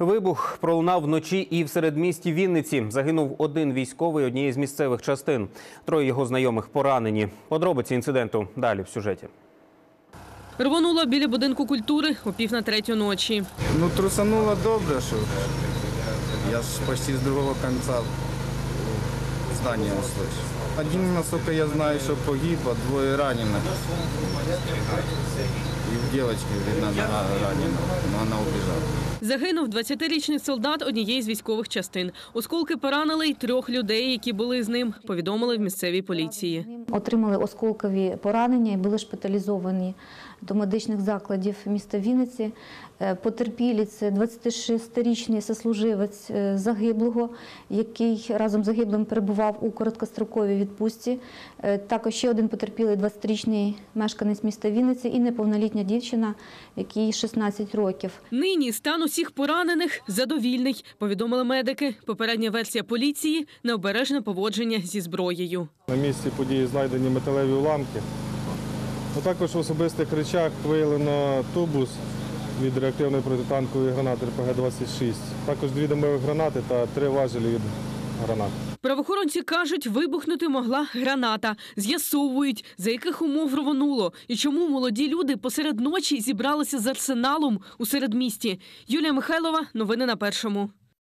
Вибух пролунав вночі і в середмісті Вінниці. Загинув один військовий однієї з місцевих частин. Троє його знайомих поранені. Подробиці інциденту далі в сюжеті. Рвонуло біля будинку культури о пів на третю ночі. Ну, трусануло добре, що я ж почти з другого кінця здання услышав. Один, насколько я знаю, що погиб, а двоє ранених. І в дівчинки, видно, нога ранена, но вона убежала. Загинув 20-річний солдат однієї з військових частин. Осколки поранили й трьох людей, які були з ним. Повідомили в місцевій поліції. Отримали осколкові поранення і були шпиталізовані до медичних закладів міста Вінниці. Е, Потерпілі це 26-річний сослуживець е, загиблого, який разом з загиблим перебував у короткостроковій відпустці. Е, Також ще один потерпілий 20-річний мешканець міста Вінниці і неповнолітня дівчина, якій 16 років. Нині стан усіх поранених задовільний, повідомили медики. Попередня версія поліції необережне поводження зі зброєю. На місці події знайдені металеві уламки. Також в особистих речах виявлено тубус від реактивної протитанкової гранати РПГ-26. Також дві домові гранати та три важелі від гранат. Правоохоронці кажуть, вибухнути могла граната. З'ясовують, за яких умов рвонуло і чому молоді люди посеред ночі зібралися з арсеналом у середмісті. Юлія Михайлова, новини на першому.